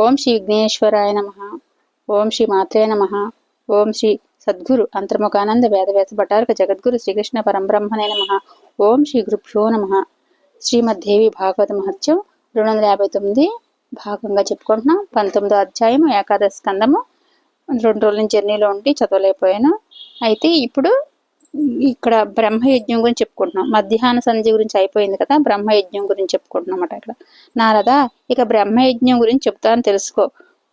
ఓం శ్రీ విఘ్నేశ్వరాయ నమ. ఓం శ్రీ మాత్రే నమ. ఓం శ్రీ సద్గురు అంతర్ముఖానంద వేదవేద భటారక జగద్గురు శ్రీకృష్ణ పరంబ్రహ్మణే నమ. ఓం శ్రీ గురుభ్యో నమ. శ్రీమద్దేవి భాగవత మహత్యం రెండు వందల యాభై తొమ్మిది భాగంగా చెప్పుకుంటున్నాం. పంతొమ్మిదో అధ్యాయం ఏకాదశ స్కందము. రెండు రోజుల జర్నీలో ఉండి చదవలేకపోయాను. అయితే ఇప్పుడు ఇక్కడ బ్రహ్మయజ్ఞం గురించి చెప్పుకుంటున్నాం. మధ్యాహ్న సంధ్య గురించి అయిపోయింది కదా బ్రహ్మయజ్ఞం గురించి చెప్పుకుంటున్నాం అన్నమాట ఇక్కడ. నారదా ఇక బ్రహ్మయజ్ఞం గురించి చెప్తాను తెలుసుకో.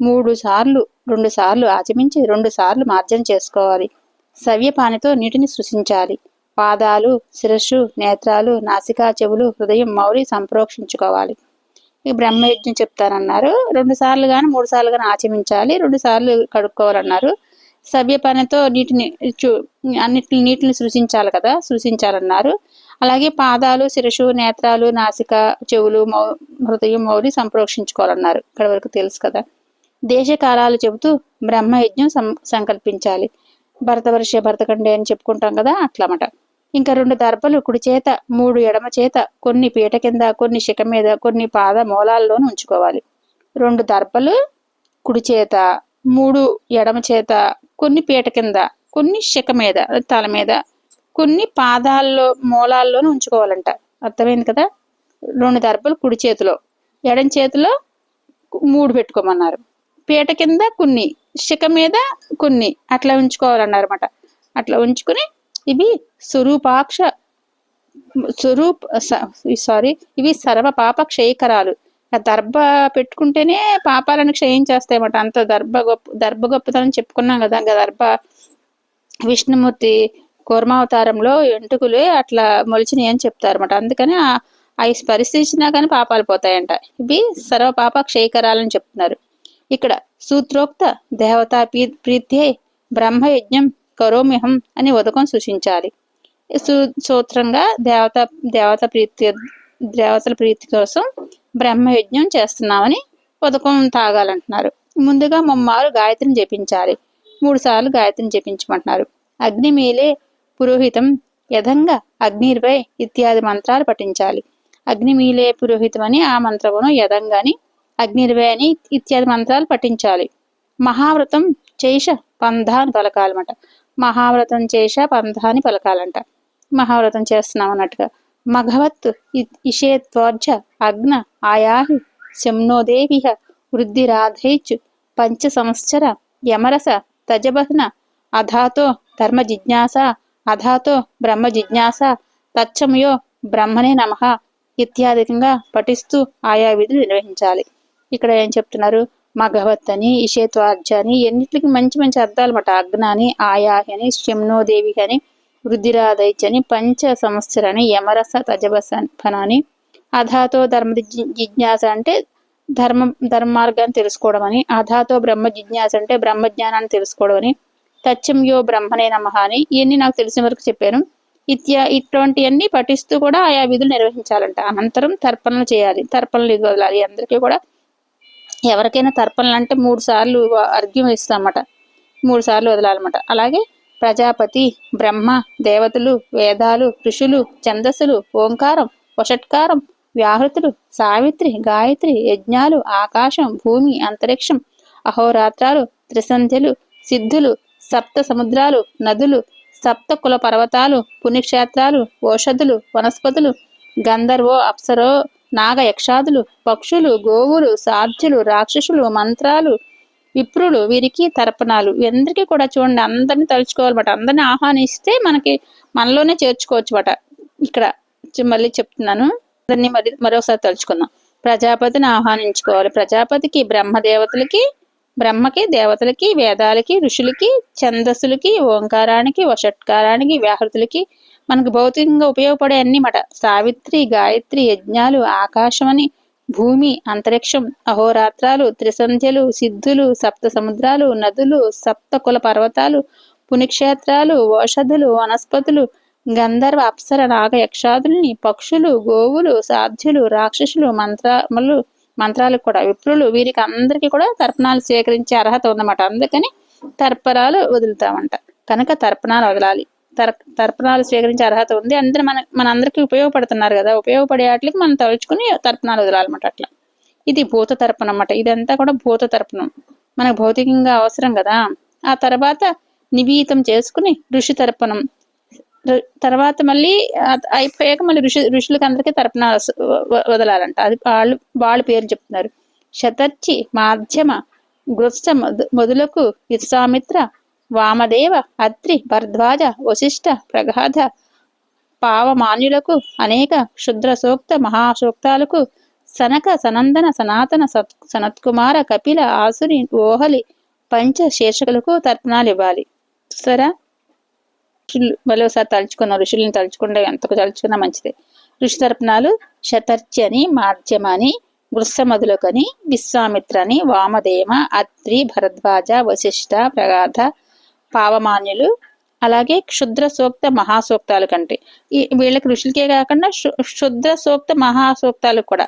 మూడు సార్లు రెండు సార్లు ఆచమించి రెండు సార్లు మార్జన చేసుకోవాలి. సవ్యపానితో నీటిని సృష్టించాలి పాదాలు శిరస్సు నేత్రాలు నాసికా చెవులు హృదయం మౌరి సంప్రోక్షించుకోవాలి. ఈ బ్రహ్మయజ్ఞం చెప్తానన్నారు. రెండు సార్లు కానీ మూడు సార్లు కానీ ఆచమించాలి. రెండు సార్లు కడుక్కోవాలన్నారు. సభ్య పనితో నీటిని చూ అన్నిటిని నీటిని సృష్టించాలి కదా సృష్టించాలన్నారు అలాగే పాదాలు శిరసు నేత్రాలు నాసిక చెవులు మౌ హృదయం మౌలి సంప్రోక్షించుకోవాలన్నారు. ఇక్కడ వరకు తెలుసు కదా. దేశకాలాలు చెబుతూ బ్రహ్మయజ్ఞం సం సంకల్పించాలి. భరతవర్ష భరతఖండే అని చెప్పుకుంటాం కదా అట్లమాట. ఇంకా రెండు దర్భలు కుడి చేత మూడు ఎడమ చేత కొన్ని పీట కింద కొన్ని శిఖ మీద కొన్ని పాద మూలాల్లోనూ ఉంచుకోవాలి. రెండు దర్భలు కుడి చేత మూడు ఎడమ చేత కొన్ని పీట కింద కొన్ని శిఖ మీద తల మీద కొన్ని పాదాల్లో మూలాల్లోనే ఉంచుకోవాలంట. అర్థమైంది కదా? రెండు దర్భలు కుడి చేతిలో ఎడం చేతిలో మూడు పెట్టుకోమన్నారు. పీట కింద కొన్ని శిఖ మీద కొన్ని అట్లా ఉంచుకోవాలన్నారన్నమాట. అట్లా ఉంచుకుని ఇవి స్వరూపాక్ష స్వరూప్ సారీ ఇవి సర్వ పాప క్షయకరాలు దర్భ పెట్టుకుంటేనే పాపాలను క్షయించేస్తాయన్నమాట. అంత దర్భ గొప్ప దర్భ గొప్పతనం చెప్పుకున్నాం కదా దర్భ విష్ణుమూర్తి కూర్మావతారంలో ఎంటుకులే అట్లా మొలిచినాయి అని చెప్తారన్నమాట. అందుకని అవి స్పరిశించినా కానీ పాపాలు పోతాయంట. ఇవి సర్వ పాప క్షయకరాలని చెప్తున్నారు. ఇక్కడ సూత్రోక్త దేవతా ప్రీత్యే బ్రహ్మయజ్ఞం కరోమిహం అని ఉదకం సూచించాలి. సూ సూత్రంగా దేవత దేవత ప్రీతి దేవతల ప్రీతి కోసం బ్రహ్మయజ్ఞం చేస్తున్నామని ఉదకం తాగాలంటున్నారు. ముందుగా ముమ్మారు గాయత్రిని జపించాలి. మూడు సార్లు గాయత్రిని జపించమంటున్నారు. అగ్ని మేలే పురోహితం యథంగా అగ్నిర్వై ఇత్యాది మంత్రాలు పఠించాలి. అగ్నిమీలే పురోహితం అని ఆ మంత్రమును యథంగాని అగ్నిర్వే అని ఇత్యాది మంత్రాలు పఠించాలి. మహావ్రతం చేష పంధాన్ని పలకాలన్నమాట. మహావ్రతం చేష పంధాన్ని పలకాలంట. మహావ్రతం చేస్తున్నాం అన్నట్టుగా మఘవత్ ఇషేత్వార్జ అగ్న ఆయాహి శమ్నోదేవిహ వృద్ధిరాధైచ్ పంచ సంవత్సర యమరస తజబహ్న అధాతో ధర్మ జిజ్ఞాస అధాతో బ్రహ్మ జిజ్ఞాస తచ్చమయో బ్రహ్మనే నమ ఇత్యాధికంగా పఠిస్తూ ఆయా విధులు నిర్వహించాలి. ఇక్కడ ఏం చెప్తున్నారు? మగవత్ అని ఇషేత్వార్జ అని ఎన్నిటికి మంచి మంచి అర్థాలు అన్నమాట. అగ్న అని ఆయాహి అని శమ్నోదేవి అని వృద్ధిరాదైచని పంచ సంవత్సరాన్ని యమరస తజబస ఫనాని అధాతో ధర్మ జిజ్ఞాస అంటే ధర్మ ధర్మ మార్గాన్ని తెలుసుకోవడం అని అధాతో బ్రహ్మ జిజ్ఞాస అంటే బ్రహ్మజ్ఞానాన్ని తెలుసుకోవడం అని తచ్చంయో బ్రహ్మనే నమ అని ఇవన్నీ నాకు తెలిసిన వరకు చెప్పాను. ఇత్యా ఇటువంటివన్నీ పఠిస్తూ కూడా ఆయా విధులు నిర్వహించాలంట. అనంతరం తర్పణలు చేయాలి. తర్పణలు వదలాలి. అందరికీ కూడా ఎవరికైనా తర్పణలు అంటే మూడు సార్లు అర్ఘ్యం ఇస్తామట. మూడు సార్లు వదలాలన్నమాట. అలాగే ప్రజాపతి బ్రహ్మ దేవతలు వేదాలు ఋషులు ఛందస్సులు ఓంకారం వషట్కారం వ్యాహృతులు సావిత్రి గాయత్రి యజ్ఞాలు ఆకాశం భూమి అంతరిక్షం అహోరాత్రాలు త్రిసంధ్యలు సిద్ధులు సప్త సముద్రాలు నదులు సప్త కుల పర్వతాలు పుణ్యక్షేత్రాలు ఓషధులు వనస్పతులు గంధర్వో అప్సరో నాగ యక్షాదులు పక్షులు గోవులు సాధ్యులు రాక్షసులు మంత్రాలు విప్రులు వీరికి తర్పణాలు. అందరికీ కూడా చూడండి అందరిని తలుచుకోవాలన్నమాట. అందరిని ఆహ్వానిస్తే మనకి మనలోనే చేర్చుకోవచ్చు అట ఇక్కడ మళ్ళీ చెప్తున్నాను. దాన్ని మరి మరోసారి తలుచుకుందాం. ప్రజాపతిని ఆహ్వానించుకోవాలి. ప్రజాపతికి బ్రహ్మదేవతలకి బ్రహ్మకి దేవతలకి వేదాలకి ఋషులకి ఛందస్సులకి ఓంకారానికి వషట్కారానికి వ్యాహృతులకి మనకు భౌతికంగా ఉపయోగపడే అన్ని మాట. సావిత్రి గాయత్రి యజ్ఞాలు ఆకాశమని భూమి అంతరిక్షం అహోరాత్రాలు త్రిసంధ్యలు సిద్ధులు సప్త సముద్రాలు నదులు సప్త కుల పర్వతాలు పుణ్యక్షేత్రాలు ఓషధులు వనస్పతులు గంధర్వ అప్సర నాగ యక్షాదుల్ని పక్షులు గోవులు సాధ్యులు రాక్షసులు మంత్రములు మంత్రాలకు కూడా విప్రులు వీరికి అందరికీ కూడా తర్పణాలు స్వీకరించే అర్హత ఉందన్నమాట. అందుకని తర్పణాలు వదులుతామంట. కనుక తర్పణాలు వదలాలి. తర్ తర్పణాలు స్వీకరించే అర్హత ఉంది. అందరూ మన మనందరికీ ఉపయోగపడుతున్నారు కదా. ఉపయోగపడే వాటికి మనం తలుచుకుని తర్పణాలు వదలాలన్నమాట అట్లా. ఇది భూత తర్పణం అన్నమాట. ఇదంతా కూడా భూత తర్పణం. మనకు భౌతికంగా అవసరం కదా. ఆ తర్వాత నివీతం చేసుకుని ఋషి తర్పణం. తర్వాత మళ్ళీ అయిపోయాక మళ్ళీ ఋషి ఋషులకి అందరికీ తర్పణాలు వదలాలంట. అది వాళ్ళు వాళ్ళ పేరు చెప్తున్నారు. శతర్చి మాధ్యమ గృత్స మొదలకు విశ్వామిత్ర వామదేవ అత్రి భరద్వాజ వశిష్ట ప్రగాధ పావమాన్యులకు అనేక క్షుద్ర సూక్త మహాసూక్తాలకు సనక సనందన సనాతన సత్ సనత్కుమార కపిల ఆసురి ఓహలి పంచ శీర్షకులకు తర్పణాలు ఇవ్వాలి చూసారా? ఋషులు మళ్ళీ ఒకసారి తలుచుకున్న ఋషుల్ని తలుచుకుంటే ఎంతకు తలుచుకున్నా మంచిదే. ఋషి తర్పణాలు శతర్చని మాధ్యమని గృత్సమధులకని విశ్వామిత్రని వామదేవ అత్రి భరద్వాజ వశిష్ట ప్రగాధ పావమాన్యులు అలాగే క్షుద్ర సూక్త మహాసూక్తాలు కంటే. ఈ వీళ్ళకి ఋషులకే కాకుండా క్షుద్ర సూక్త మహాసూక్తాలు కూడా.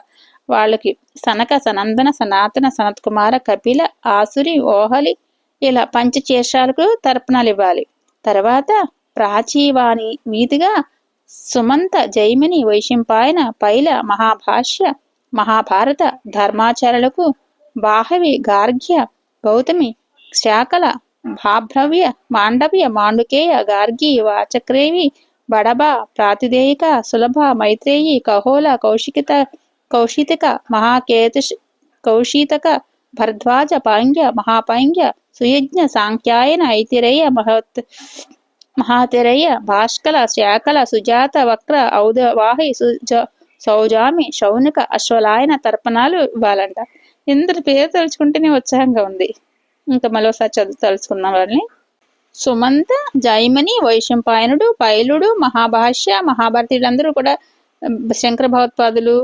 వాళ్ళకి సనక సనందన సనాతన సనత్ కుమార కపిల ఆసురి ఓహలి ఇలా పంచచేషాలకు తర్పణాలు ఇవ్వాలి తర్వాత ప్రాచీవాణి వీధిగా సుమంత జైమిని వైశంపాయన పైల మహాభాష్య మహాభారత ధర్మాచారులకు బాహవి గార్గ్య గౌతమి శాకల భాభ్రవ్య మాండవ్య మాండుకేయ గార్గి వాచక్రేవి బడబ ప్రాతిదేయిక సులభ మైత్రేయి కహోల కౌశికిత కౌశితిక మహాకేతుష్ కౌశితక భరద్వాజ పాంగ్య మహాపాంగ్య సుయజ్ఞ సాంఖ్యాయన ఐతిరేయ మహత్ మహాతిరయ్య భాష్కల శాకల సుజాత వక్ర ఔదవాహి సుజ సౌజామి శౌనిక అశ్వలాయన తర్పణాలు ఇవ్వాలంట. ఇందరి పేరు తలుచుకుంటేనే ఉత్సాహంగా ఉంది. ఇంకా మరోసారి చదువు తలుచుకున్న వాళ్ళని. సుమంత జైమని వైశంపాయనుడు పైలుడు మహాభాష్య మహాభారతి వీళ్ళందరూ కూడా శంకర భగవత్పాదులు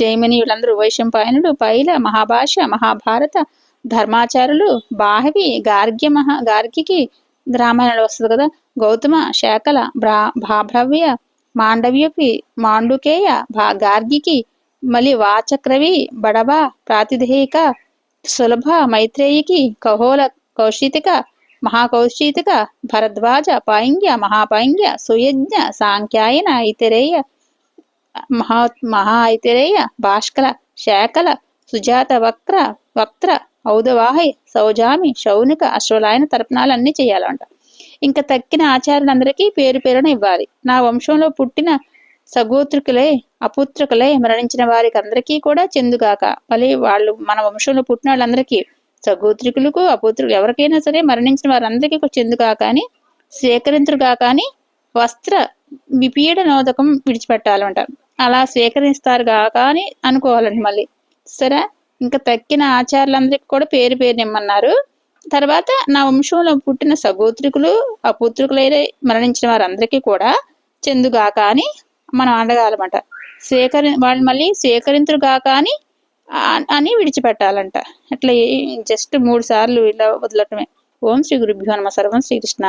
జైమని వీళ్ళందరూ వైశంపాయనుడు పైల మహాభాష మహాభారత ధర్మాచారులు బాహవి గార్గ్య మహా గార్గికి రామాయణంలో వస్తుంది కదా గౌతమ శాకల భ్రా భాభ్రవ్య మాండవ్యకి మాండుకేయ భా గార్గికి మళ్ళీ వాచక్రవి బడవ ప్రాతిదేహిక సులభ మైత్రేయికి కహోల కౌశితిక మహాకౌశితిక భరద్వాజ పాయింగ్య మహాపాయింగ్య సుయజ్ఞ సాంఖ్యాయన ఐతిరేయ మహా మహా ఐతిరేయ భాష్కల శాకల సుజాత వక్ర వక్త్ర ఔదవాహి సౌజామి శౌనిక అశ్వలాయన తర్పణాలన్నీ చేయాలంట. ఇంకా తక్కిన ఆచార్యులందరికీ పేరు పేరున ఇవ్వాలి. నా వంశంలో పుట్టిన సగోత్రికులే అపుత్రికులే మరణించిన వారికి అందరికీ కూడా చెందుగాక. మళ్ళీ వాళ్ళు మన వంశంలో పుట్టిన వాళ్ళందరికీ సగోత్రికులకు అపుత్రులు ఎవరికైనా సరే మరణించిన వారందరికీ చెందుగాక అని స్వీకరించరుగాక అని వస్త్ర విపీడనోదకం విడిచిపెట్టాలంట. అలా స్వీకరిస్తారు కాక అని అనుకోవాలండి మళ్ళీ. సరే ఇంకా తక్కిన ఆచార్యులందరికీ కూడా పేరు పేరు నిమ్మన్నారు తర్వాత నా వంశంలో పుట్టిన సగోత్రికులు అపుత్రికులైన మరణించిన వారందరికీ కూడా చెందుగాక అని మనం అడగాలన్నమాట స్వీకరి వాళ్ళు మళ్ళీ స్వీకరించరుగాక అని అని విడిచిపెట్టాలంట. అట్లా జస్ట్ మూడు సార్లు ఇలా వదలటమే. ఓం శ్రీ గురుభ్యో నమ సర్వం శ్రీకృష్ణ